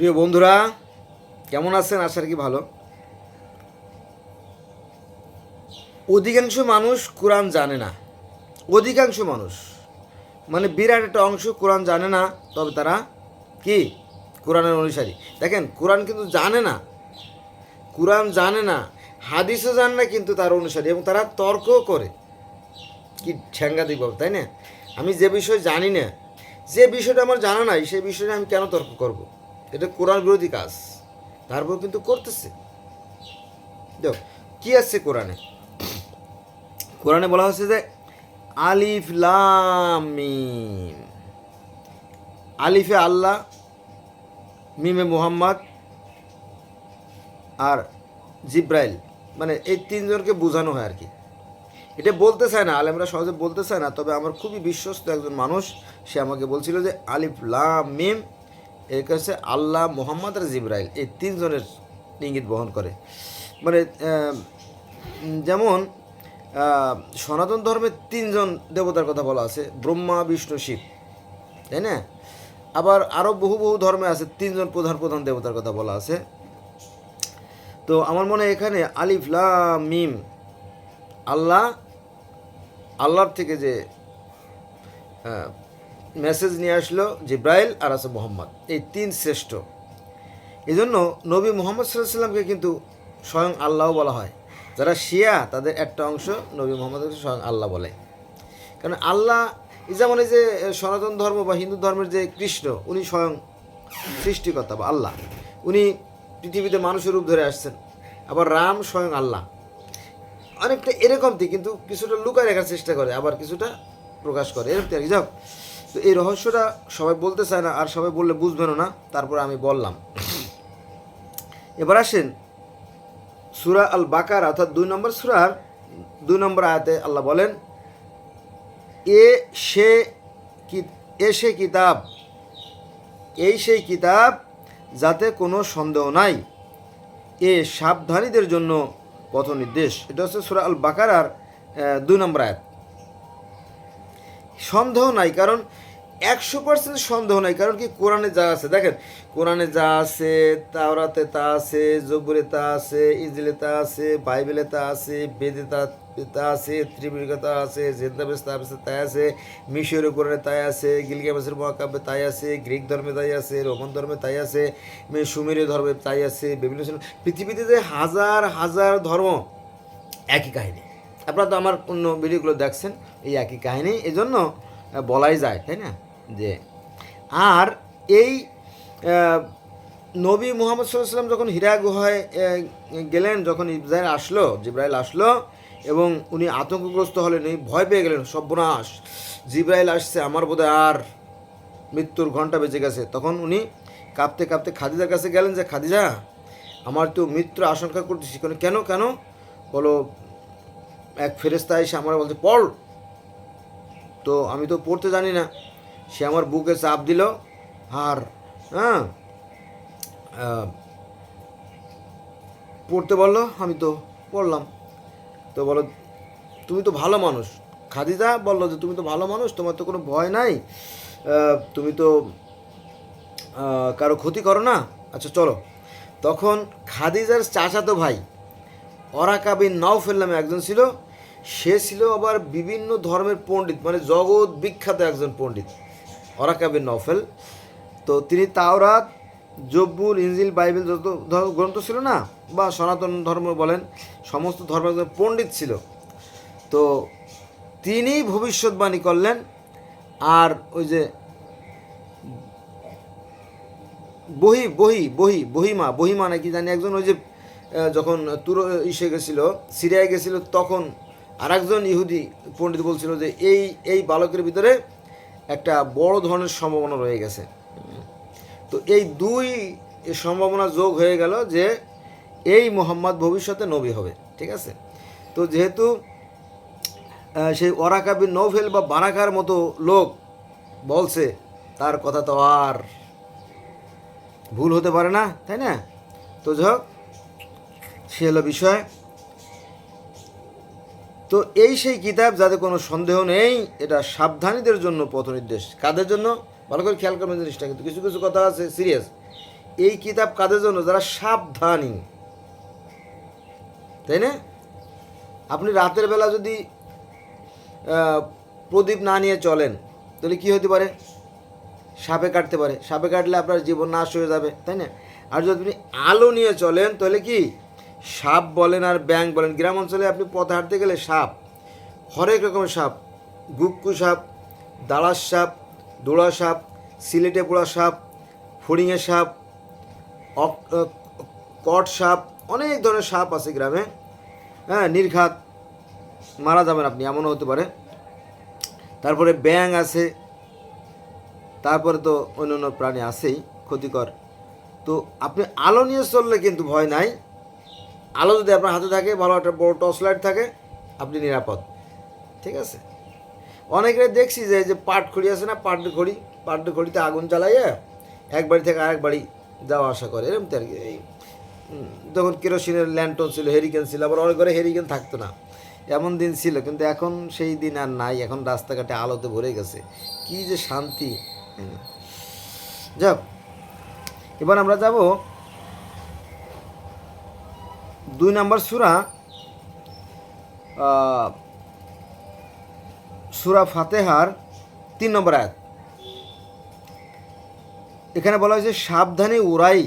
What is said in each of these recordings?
প্রিয় বন্ধুরা, কেমন আছেন? আশার কি ভালো। অধিকাংশ মানুষ কোরআন জানে না। অধিকাংশ মানুষ মানে বিরাট একটা অংশ কোরআন জানে না, তবে তারা কি? কোরআনের অনুসারী। দেখেন, কোরআন কিন্তু জানে না। কোরআন জানে না, হাদিসও জানে না, কিন্তু তার অনুসারী এবং তারা তর্কও করে। কি ঠ্যাঙ্গা দিব তাই না? আমি যে বিষয় জানি না, যে বিষয়টা আমার জানা নাই, সেই বিষয়টা আমি কেন তর্ক করব? এটা কোরআন বিরোধী কাজ। তারপর কিন্তু করতেছে। দেখ, কি আছে কোরআনে? কোরআনে বলা হচ্ছে যে, আলিফ লাম মিম। আলিফে আল্লাহ, মিমে মুহাম্মদ আর জিব্রাইল। মানে এই তিনজনকে বোঝানো হয় আর কি এটা বলতে চায় না, আলেমরা সহজে বলতে চায় না, তবে আমার খুবই বিশ্বস্ত একজন মানুষ, সে আমাকে বলছিল যে, আলিফ লাম মিম এর কাছে আল্লাহ মোহাম্মদ আর জিব্রাইল এই তিনজনের ইঙ্গিত বহন করে। মানে যেমন সনাতন ধর্মের তিনজন দেবতার কথা বলা আছে, ব্রহ্মা, বিষ্ণু, শিব, তাই না? আবার আরও বহু বহু ধর্মে আছে, তিনজন প্রধান প্রধান দেবতার কথা বলা আছে। তো আমার মনে এখানে আলিফ মিম, আল্লাহ, আল্লাহর থেকে যে মেসেজ নিয়ে আসলো জিব্রাইল আর আছে মোহাম্মদ। এই তিন শ্রেষ্ঠ। এই জন্য নবী মোহাম্মদ সাল্লাহ সাল্লামকে কিন্তু স্বয়ং আল্লাহ বলা হয়। যারা শিয়া, তাদের একটা অংশ নবী মোহাম্মদকে স্বয়ং আল্লাহ বলে। কারণ আল্লাহ এই যেমন এই যে সনাতন ধর্ম বা হিন্দু ধর্মের যে কৃষ্ণ, উনি স্বয়ং সৃষ্টিকর্তা বা আল্লাহ। উনি পৃথিবীতে মানুষের রূপ ধরে আসছেন। আবার রাম স্বয়ং আল্লাহ। অনেকটা এরকমই কিন্তু কিছুটা লুকায় রাখার চেষ্টা করে, আবার কিছুটা প্রকাশ করে। এরকম আর কি। যাও তো এই রহস্যটা সবাই বলতে চায় না আর সবাই বললে বুঝবেনও না তারপর আমি বললাম। এবার আসেন সুরা আল বাকার অর্থাৎ দুই নম্বর সুরার দুই নম্বর আয়াতে আল্লাহ বলেন এ সে এ সে কিতাব এই সেই কিতাব যাতে কোনো সন্দেহ নাই। এ সাবধানীদের জন্য পথ নির্দেশ এটা হচ্ছে সুরা আল বাকারার আহ, দুই নম্বর আয়াত। সন্দেহ নাই, কারণ একশো পার্সেন্ট সন্দেহ নাই, কারণ কি কোরআনে যা আছে, দেখেন, কোরআনে যা আছে, তাওরাতে তা আছে, জবুরে তা আছে ইজিলে তা আছে, বাইবেলে তা আছে, বেদে তা তা আছে ত্রিপুরিকা তা আছে জেন্দাবেস তা আছে, তাই আছে মিশরের কোরআনে তাই আছে, গিলগামেসের মহাকাব্যে তাই আছে, গ্রিক ধর্মে তাই আছে, রোমান ধর্মে তাই আছে সুমেরীয় ধর্মে তাই আছে, বিভিন্ন পৃথিবীতে যে হাজার হাজার ধর্ম, একই কাহিনী। আপনারা তো আমার অন্য ভিডিওগুলো দেখছেন, এই একই কাহিনী এই জন্য বলাই যায়, তাই না? যে, আর এই নবী মোহাম্মদ সাল্লাম যখন হীরা গুহায় গেলেন, যখন ইব্রাহিম আসলো, জিব্রাইল আসলো, এবং উনি আতঙ্কগ্রস্ত হলেন, উনি ভয় পেয়ে গেলেন, সর্বনাশ, জিব্রাইল আসছে, আমার বোধহয় আর মৃত্যুর ঘণ্টা বেজে গেছে। তখন উনি কাঁপতে কাঁপতে খাদিজার কাছে গেলেন যে, খাদিজা, আমার তো মৃত্যুর আশঙ্কা করতেছি কেন কেন? বলো এক ফেরেস্তা এসে আমার বলছে, পড়। তো আমি তো পড়তে জানি না। সে আমার বুকে চাপ দিল, আর হ্যাঁ পড়তে বলল, আমি তো পড়লাম। তো বলো, তুমি তো ভালো মানুষ। খাদিজা বলল যে, তুমি তো ভালো মানুষ, তোমার তো কোনো ভয় নাই। তুমি তো কারও ক্ষতি করো না। আচ্ছা চলো। তখন খাদিজার চাচাতো ভাই অরাকাবিন নাওফেল নামে একজন ছিল। সে ছিল আবার বিভিন্ন ধর্মের পণ্ডিত মানে জগৎ বিখ্যাত একজন পণ্ডিত, অরাকাবিন নফেল তো তিনি তাওরাত, জব্বুল ইঞ্জিল বাইবেল যত গ্রন্থ ছিল না, বা সনাতন ধর্ম বলেন, সমস্ত ধর্মের একজন পণ্ডিত ছিল। তো তিনি ভবিষ্যৎবাণী করলেন, আর ওই যে বহি বহি বহি, বহিমা বহিমা নাকি জানি একজন, ওই যে যখন তুর ইসে গেছিল, সিরিয়ায় গেছিল, তখন আরেকজন ইহুদি পণ্ডিত বলছিল যে, এই এই বালকের ভিতরে একটা বড় ধরনের সম্ভাবনা রয়ে গেছে। তো এই দুই সম্ভাবনা যোগ হয়ে গেল যে, এই মোহাম্মদ ভবিষ্যতে নবী হবে, ঠিক আছে? তো যেহেতু সেই ওরাকাবি নৌফেল বা বানাকার মতো লোক বলছে, তার কথা তো আর ভুল হতে পারে না, তাই না? তো যাই হোক সে হলো বিষয়। তো এই সেই কিতাব যাতে কোনো সন্দেহ নেই, এটা সাবধানীদের জন্য পথ নির্দেশ কাদের জন্য? ভালো করে খেয়াল করবেন জিনিসটা, কিন্তু কিছু কিছু কথা আছে সিরিয়াস এই কিতাব কাদের জন্য? যারা সাবধানী। তাই না? আপনি রাতের বেলা যদি প্রদীপ না নিয়ে চলেন, তাহলে কি হতে পারে? সাপে কাটতে পারে। সাপে কাটলে আপনার জীবন নাশ হয়ে যাবে, তাই না? আর যদি আপনি আলো নিয়ে চলেন, তাহলে কি? সাপ বলেন আর ব্যাং বলেন, গ্রাম অঞ্চলে আপনি পথে হাঁটতে গেলে সাপ, হরেক রকমের সাপ, গুক্কু সাপ দাঁড়ার সাপ, দোড়া সাপ, সিলেটে পোড়া সাপ ফড়িংয়ের সাপ কট সাপ, অনেক ধরনের সাপ আছে গ্রামে। হ্যাঁ নির্ঘাত মারা যাবেন আপনি, এমনও হতে পারে। তারপরে ব্যাং আছে, তারপরে তো অন্য অন্য প্রাণী আছেই, ক্ষতিকর। তো আপনি আলো নিয়ে চললে কিন্তু ভয় নাই। আলো যদি আপনার হাতে থাকে, ভালো একটা বড় টর্চ লাইট থাকে, আপনি নিরাপদ। ঠিক আছে? অনেকের দেখছি যে যে পাট খড়ি আছে না, পাট খড়ি, পাট খড়িতে আগুন জ্বালাইয়ে এক বাড়ি থেকে আরেক বাড়ি যাওয়া আসা করে। এরকম তো আর কি, এই তখন কেরোসিনের ল্যান্টন ছিল হেরিকেন ছিল, আবার অনেক ঘরে হেরিকেন থাকতো না। এমন দিন ছিল, কিন্তু এখন সেই দিন আর নাই, এখন রাস্তাঘাটে আলোতে ভরে গেছে। কি যে শান্তি। যাক, এবার আমরা যাব দুই নম্বর সুরা সুরা ফাতেহার তিন নম্বর আয়াত। এখানে বলা হয়েছে, সাবধানে উড়াই।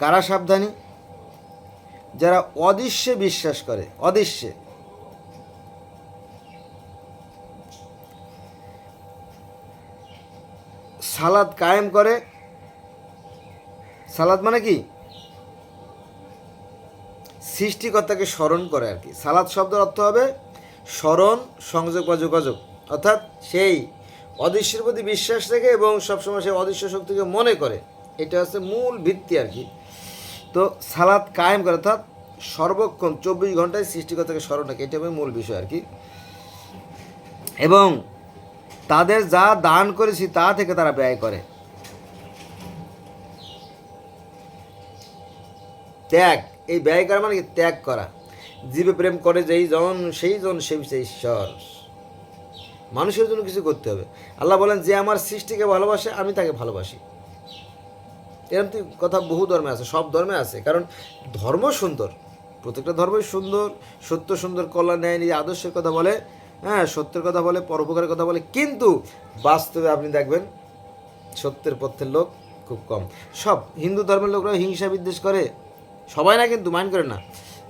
কারা সাবধানী? যারা অদৃশ্যে বিশ্বাস করে, অদৃশ্যে। সালাদ কায়েম করে। সালাদ মানে কি? সৃষ্টিকর্তাকে স্মরণ করে আর কি। সালাদ শব্দের অর্থ হবে স্মরণ, সংযোগ বা যোগাযোগ। অর্থাৎ সেই অদৃশ্যের প্রতি বিশ্বাস রেখে এবং সবসময় সেই অদৃশ্য শক্তিকে মনে করে। এটা হচ্ছে মূল ভিত্তি আর কি। তো সালাদ কায়েম করে, অর্থাৎ সর্বক্ষণ চব্বিশ ঘন্টায় সৃষ্টিকর্তাকে স্মরণ রাখে। এটা হবে মূল বিষয় আর কি। এবং তাদের যা দান করেছি তা থেকে তারা ব্যয় করে। ত্যাগ। এই ব্যয় করা মানে ত্যাগ করা। জীবে প্রেম করে যেই জন, সেই জন সেই ঈশ্বর। মানুষের জন্য কিছু করতে হবে। আল্লাহ বলেন, যে আমার সৃষ্টিকে ভালোবাসে, আমি তাকে ভালোবাসি। এরকম তো কথা বহু ধর্মে আছে, সব ধর্মে আছে। কারণ ধর্ম সুন্দর, প্রত্যেকটা ধর্মই সুন্দর, সত্য সুন্দর কল্যাণ, ন্যায় নিজে আদর্শের কথা বলে হ্যাঁ সত্যের কথা বলে, পরোপকারের কথা বলে, কিন্তু বাস্তবে আপনি দেখবেন সত্যের পথের লোক খুব কম। সব হিন্দু ধর্মের লোকরা হিংসা বিদ্বেষ করে। সবাই না কিন্তু মাইন্ড করে না।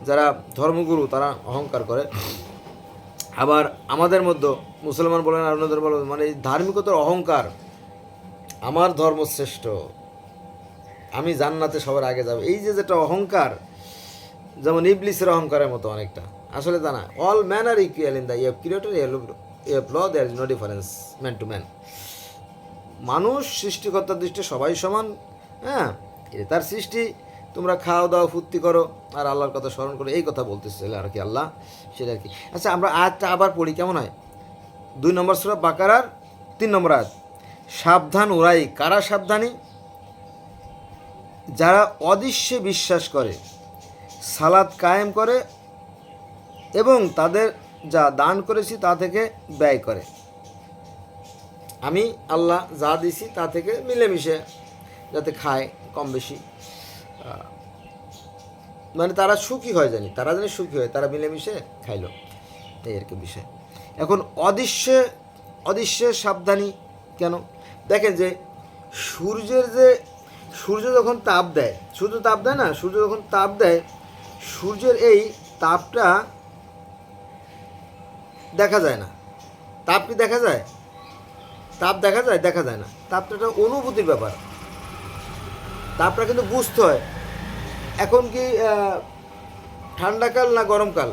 যারা ধর্মগুরু, তারা অহংকার করে। আবার আমাদের মধ্যে মুসলমান বলেন আর অন্য ধর্ম বলেন মানে এই ধার্মিকতার অহংকার আমার ধর্ম শ্রেষ্ঠ। আমি জান্নাতে সবার আগে যাব। এই যে যেটা অহংকার, যেমন ইবলিসের অহংকারের মতো অনেকটা। আসলে তা না all man are equal in the eye creator eye law there is no difference man to man মানুষ সৃষ্টিকর্তার দৃষ্টি সবাই সমান হ্যাঁ? তার সৃষ্টি। তোমরা খাওয়া দাওয়া ফুর্তি করো। আর আল্লাহর কথা স্মরণ করো এই কথা বলতেছিল আর কি আল্লাহ? সেটা আর কি। আচ্ছা আমরা আয়াতটা আবার পড়ি, কেমন হয়? দুই নম্বর সুরা বাকারার তিন নম্বর আয়াত। সাবধান ওরাই কারা সাবধানী? যারা অদৃশ্যে বিশ্বাস করে সালাদ কায়েম করে এবং তাদের যা দান করেছি তা থেকে ব্যয় করে। আমি আল্লাহ যা দিছি তা থেকে মিলেমিশে যাতে খায় কম বেশি মানে তারা সুখী হয় জানি, তারা জানি সুখী হয়, তারা মিলেমিশে খাইলো, এই আর কি বিষয়। এখন অদৃশ্যে অদৃশ্যে সাবধানী কেন? দেখেন যে সূর্যের যে, সূর্য যখন তাপ দেয়, সূর্য তাপ দেয় না, সূর্য যখন তাপ দেয়, সূর্যের এই তাপটা দেখা যায় না। তাপ কি দেখা যায়? তাপ দেখা যায় দেখা যায় না। তাপটা একটা অনুভূতির ব্যাপার। তাপটা কিন্তু বুঝতে হয়। এখন কি ঠান্ডাকাল না গরমকাল?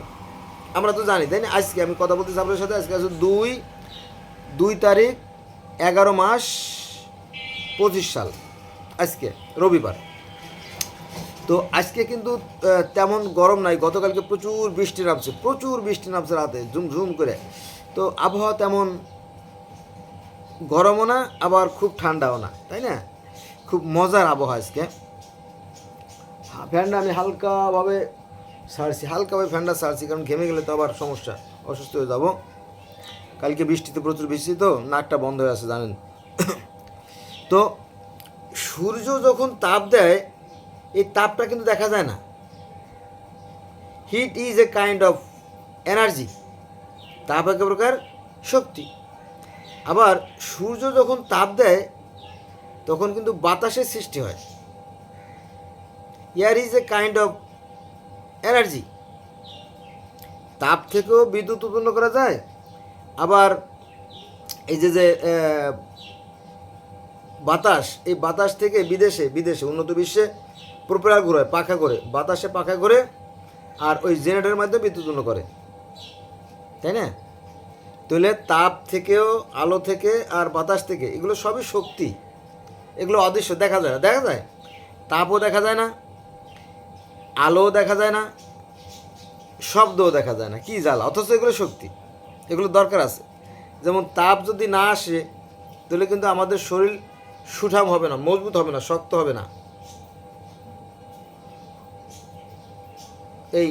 আমরা তো জানি, তাই না? আজকে আমি কথা বলতেছি আপনার সাথে, আজকে আছে দুই দুই তারিখ, এগারো মাস, পঁচিশ সাল, আজকে, রবিবার। তো আজকে কিন্তু তেমন গরম নাই, গতকালকে প্রচুর বৃষ্টি নামছে, প্রচুর বৃষ্টি নামছে রাতে, ঝুম ঝুম করে। তো আবহাওয়া তেমন গরমও না, আবার খুব ঠান্ডাও না, তাই না? খুব মজার আবহাওয়া আজকে। ফ্যানটা আমি হালকাভাবে সারছি, হালকাভাবে ফ্যানটা সারছি, কারণ ঘেমে গেলে তো আবার সমস্যা। অসুস্থ হয়ে যাব। কালকে বৃষ্টিতে প্রচুর বৃষ্টি তো, নাকটা বন্ধ হয়ে আছে, জানেন। তো সূর্য যখন তাপ দেয়, এই তাপটা কিন্তু দেখা যায় না। Heat is a kind of energy তাপ এক প্রকার শক্তি। আবার সূর্য যখন তাপ দেয়, তখন কিন্তু বাতাসের সৃষ্টি হয়। Air is a kind of energy তাপ থেকেও বিদ্যুৎ উৎপন্ন করা যায়। আবার এই যে যে বাতাস, এই বাতাস থেকে বিদেশে বিদেশে, উন্নত বিশ্বে প্রোপেলার ঘুরে পাখা করে বাতাসে পাখা করে আর ওই জেনারেটরের মাধ্যমে বিদ্যুৎ উৎপন্ন করে। তাই না? তাহলে তাপ থেকেও, আলো থেকে আর বাতাস থেকে, এগুলো সবই শক্তি। এগুলো অদৃশ্য, দেখা যায় না। দেখা যায়? তাপও দেখা যায় না। আলোও দেখা যায় না, শব্দও দেখা যায় না, কি জ্বালা? অথচ এগুলো শক্তি, এগুলো দরকার আছে। যেমন তাপ যদি না আসে, তাহলে কিন্তু আমাদের শরীর সুঠাম হবে না, মজবুত হবে না, শক্ত হবে না। এই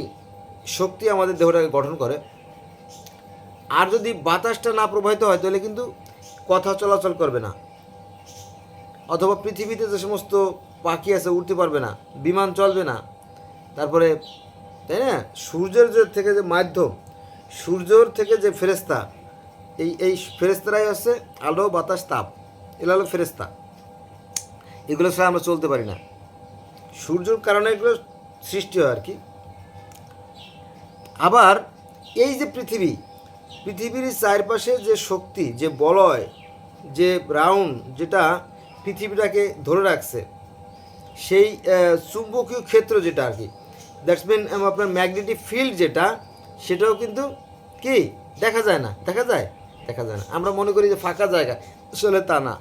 শক্তি আমাদের দেহটাকে গঠন করে। আর যদি বাতাসটা না প্রবাহিত হয়, তাহলে কিন্তু কথা চলাচল করবে না। অথবা পৃথিবীতে যে সমস্ত পাখি আছে উঠতে পারবে না, বিমান চলবে না। তারপরে, তাই না? সূর্যের যে থেকে যে মাধ্যম, সূর্যর থেকে যে ফেরেস্তা এই এই ফেরেস্তারাই হচ্ছে আলো, বাতাস, তাপ। এগুলো হলো ফেরেস্তা এগুলো ছাড়া আমরা চলতে পারি না। সূর্যর কারণে এগুলো সৃষ্টি হয় আর কি। আবার এই যে পৃথিবী, পৃথিবীর চারপাশে যে শক্তি, যে বলয়, যে রাউন্ড, যেটা পৃথিবীটাকে ধরে রাখছে, সেই চুম্বকীয় ক্ষেত্র যেটা আর কি দ্যাটস মিন আপনার ম্যাগনেটিক ফিল্ড যেটা, সেটাও কিন্তু কি? দেখা যায় না, দেখা যায়? দেখা যায় না। আমরা মনে করি যে ফাঁকা জায়গা, আসলে তা না।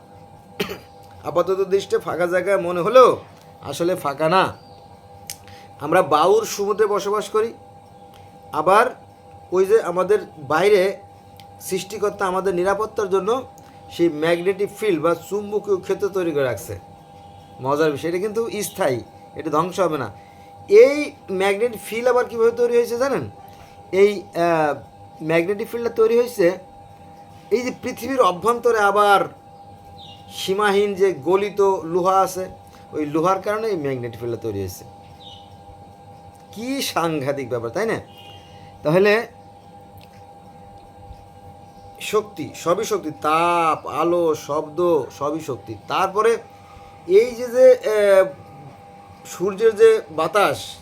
আপাতত দৃষ্টে ফাঁকা জায়গায় মনে হলেও আসলে ফাঁকা না। আমরা বাউর সমুদ্রে বসবাস করি। আবার ওই যে আমাদের বাইরে সৃষ্টিকর্তা আমাদের নিরাপত্তার জন্য সেই ম্যাগনেটিক ফিল্ড বা চুম্বকীয় ক্ষেত্র তৈরি করে রাখছে। মজার বিষয়, এটা কিন্তু স্থায়ী, এটা ধ্বংস হবে না। এই ম্যাগনেটিক ফিল্ড আবার কীভাবে তৈরি হয়েছে জানেন? এই ম্যাগনেটিক ফিল্ডটা তৈরি হয়েছে, এই যে পৃথিবীর অভ্যন্তরে আবার সীমাহীন যে গলিত লোহা আছে, ওই লোহার কারণে এই ম্যাগনেটিক ফিল্ডটা তৈরি হয়েছে। কি সাংঘাতিক ব্যাপার, তাই না? তাহলে শক্তি, সবই শক্তি, তাপ, আলো, শব্দ, সবই শক্তি। তারপরে এই যে যে সূর্যের যে বাতাস,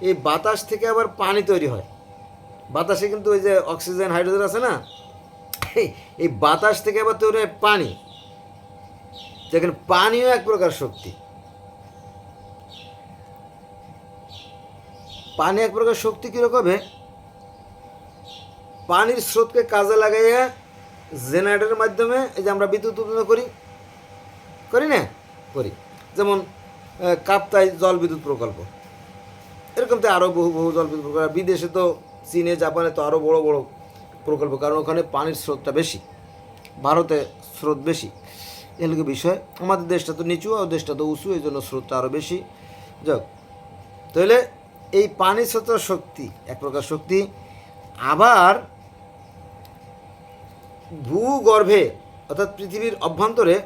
এই বাতাস থেকে আবার পানি তৈরি হয়। বাতাসে কিন্তু ওই যে অক্সিজেন, হাইড্রোজেন আছে না? এই- বাতাস থেকে আবার তৈরি হয় পানি। দেখেন, পানিও এক প্রকার শক্তি। পানি এক প্রকার শক্তি কীরকম? পানির স্রোতকে কাজে লাগাইয়া জেনারেটরের মাধ্যমে এই যে আমরা বিদ্যুৎ উৎপন্ন করি করি না? করি। যেমন কাপ্তাই জল বিদ্যুৎ প্রকল্প। এরকম তো আরও বহু বহু জল বিদ্যুৎ প্রকল্প বিদেশে তো চীনে, জাপানে তো আরও বড় বড় প্রকল্প, কারণ ওখানে পানির স্রোতটা বেশি, ভারতে স্রোত বেশি। এগুলো বিষয়, আমাদের দেশটা তো নিচু আর দেশটা তো উঁচু, এই জন্য স্রোতটা আরও বেশি। যাক, তাহলে এই পানি স্রোত শক্তি, এক প্রকার শক্তি, আবার ভূগর্ভে, অর্থাৎ পৃথিবীর অভ্যন্তরে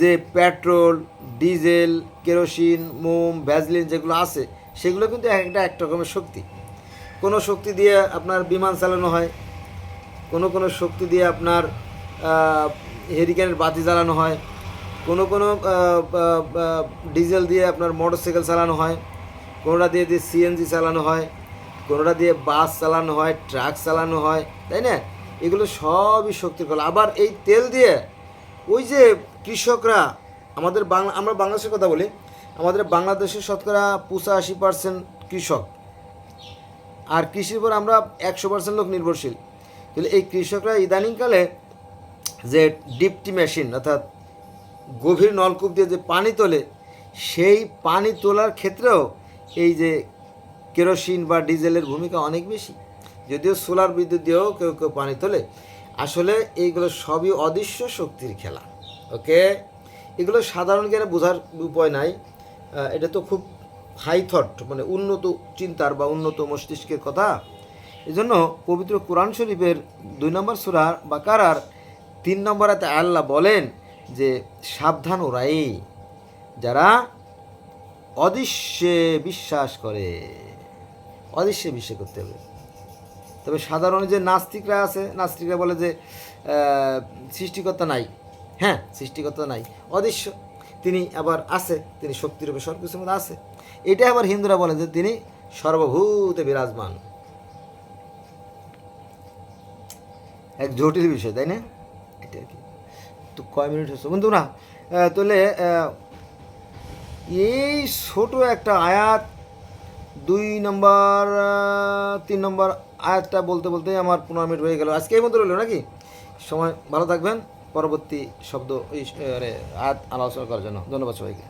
যে পেট্রোল, ডিজেল কেরোসিন, মোম ভ্যাজলিন যেগুলো আছে, সেগুলো কিন্তু এক একটা এক রকমের শক্তি। কোনো শক্তি দিয়ে আপনার বিমান চালানো হয়, কোনো কোনো শক্তি দিয়ে আপনার হেরিকেনের বাতি জ্বালানো হয়, কোনো কোনো ডিজেল দিয়ে আপনার মোটরসাইকেল চালানো হয়, কোনোটা দিয়ে দিয়ে সিএনজি চালানো হয়, কোনোটা দিয়ে বাস চালানো হয় ট্রাক চালানো হয়, তাই না? এগুলো সবই শক্তির কলা আবার এই তেল দিয়ে ওই যে কৃষকরা আমাদের বাংলা আমরা বাংলাদেশের কথা বলি, আমাদের বাংলাদেশের শতকরা পঁচাশি পার্সেন্ট কৃষক। আর কৃষির উপর আমরা একশো পার্সেন্ট লোক নির্ভরশীল। তাহলে এই কৃষকরা ইদানিংকালে যে ডিপটি মেশিন অর্থাৎ গভীর নলকূপ দিয়ে যে পানি তোলে, সেই পানি তোলার ক্ষেত্রেও এই যে কেরোসিন বা ডিজেলের ভূমিকা অনেক বেশি। যদিও সোলার বিদ্যুৎ দিয়েও কেউ কেউ পানি তোলে। আসলে এইগুলো সবই অদৃশ্য শক্তির খেলা ওকে এগুলো সাধারণ জ্ঞানে বোঝার উপায় নাই। এটা তো খুব হাই থট মানে উন্নত চিন্তার বা উন্নত মস্তিষ্কের কথা। এই জন্য পবিত্র কোরআন শরীফের দুই নম্বর সুরা বা কারার তিন নম্বরাতে আল্লাহ বলেন যে, সাবধান ওরাই, যারা অদৃশ্যে বিশ্বাস করে। অদৃশ্যে বিশ্বাস করতে হবে। তবে সাধারণ যে নাস্তিকরা আছে, নাস্তিকরা বলে যে সৃষ্টিকর্তা নাই। হ্যাঁ সৃষ্টিকর্তা নাই। অদৃশ্য। তিনি আবার আছে, তিনি শক্তিরূপে সব কিছুর মধ্যে আছে। এটা আবার হিন্দুরা বলে যে তিনি সর্বভূতে বিরাজমান। এক জটিল বিষয়, তাই না? এটা আর কি। তো কয় মিনিট হচ্ছে? বন্ধু না তাহলে এই ছোট একটা আয়াত, দুই নম্বর তিন নম্বর আয়াতটা বলতে বলতে আমার পনেরো মিনিট হয়ে গেল। আজকে এই মতো রইল নাকি? সময়, ভালো থাকবেন। পরবর্তী শব্দ আলোচনা করার জন্য। ধন্যবাদ সবাইকে।